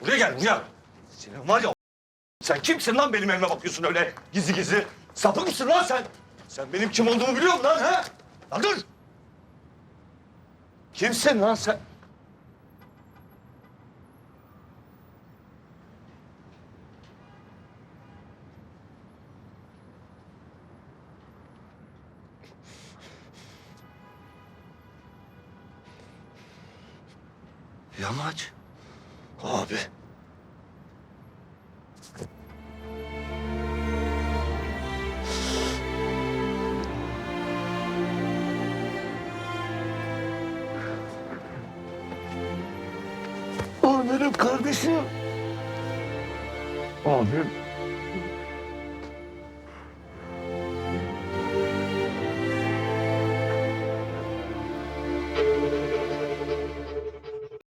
Buraya gel buraya. Senin var ya sen kimsin lan benim evime bakıyorsun öyle gizli gizli? Sapık mısın lan sen? Sen benim kim olduğumu biliyor musun lan ha? Lan dur! Kimsin lan sen? Yamaç. Abi. O benim kardeşim. Abim.